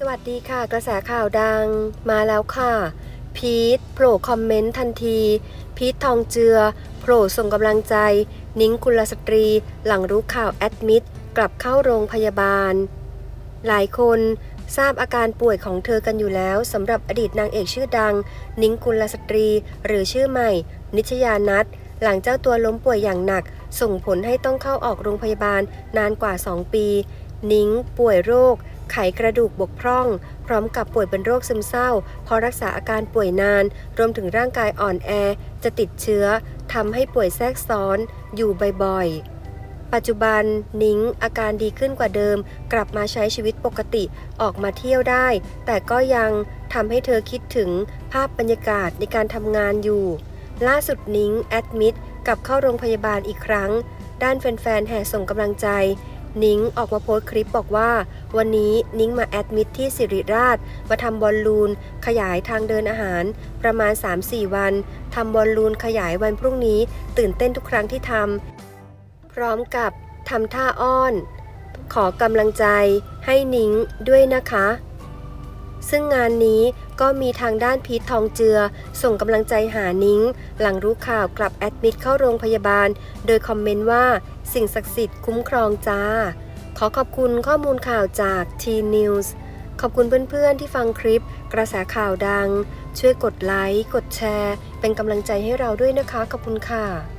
สวัสดีค่ะ กระแสข่าวดังมาแล้วค่ะ พีทโผล่คอมเมนต์ทันที พีททองเจือโผล่ส่งกำลังใจ นิ้งกุลสตรี หลังรู้ข่าวแอดมิดกลับเข้าโรงพยาบาล หลายคนทราบอาการป่วยของเธอกันอยู่แล้วสำหรับอดีตนางเอกชื่อดัง นิ้งกุลสตรี หรือชื่อใหม่ นิชยานัทหลังเจ้าตัวล้มป่วยอย่างหนัก ส่งผลให้ต้องเข้าออกโรงพยาบาลนานกว่า 2 ปี นิ้ง ป่วยโรค ไขกระดูกบกพร่อง พร้อมกับป่วยเป็นโรคซึมเศร้า พอรักษาอาการป่วยนาน รวมถึงร่างกายอ่อนแอ จะติดเชื้อทำให้ป่วยแทรกซ้อน อยู่บ่อยๆ ปัจจุบัน นิ้งอาการดีขึ้นกว่าเดิม กลับมาใช้ชีวิตปกติ ออกมาเที่ยวได้ แต่ก็ยังทำให้เธอคิดถึงภาพบรรยากาศในการทำงานอยู่ ล่าสุดนิ้งแอดมิดกลับเข้าโรงพยาบาลอีกครั้ง ด้านแฟนๆ แห่ส่งกำลังใจ นิ้งออกมาโพสต์คลิปบอกว่า วันนี้นิ้งมาแอดมิดที่สิริราช มาทำบอลลูน ขยายทางเดินอาหาร ประมาณ 3-4 วันทำบอลลูนขยายวันพรุ่งนี้ ตื่นเต้นทุกครั้งที่ทำพร้อมกับทำท่าอ้อน ขอกำลังใจให้นิ้งด้วยนะคะ ซึ่งงานนี้ก็มีทางด้านพีททองเจือ ส่งกำลังใจหานิ้ง หลังรู้ข่าวกลับแอดมิดเข้าโรงพยาบาล โดยคอมเมนต์ว่า สิ่งศักดิ์สิทธิ์คุ้มครองจ้า ขอขอบคุณข้อมูลข่าวจาก T News ขอบคุณเพื่อนๆที่ฟังคลิป กระแสข่าวดัง ช่วยกดไลค์ กดแชร์ เป็นกำลังใจให้เราด้วยนะคะ ขอบคุณค่ะ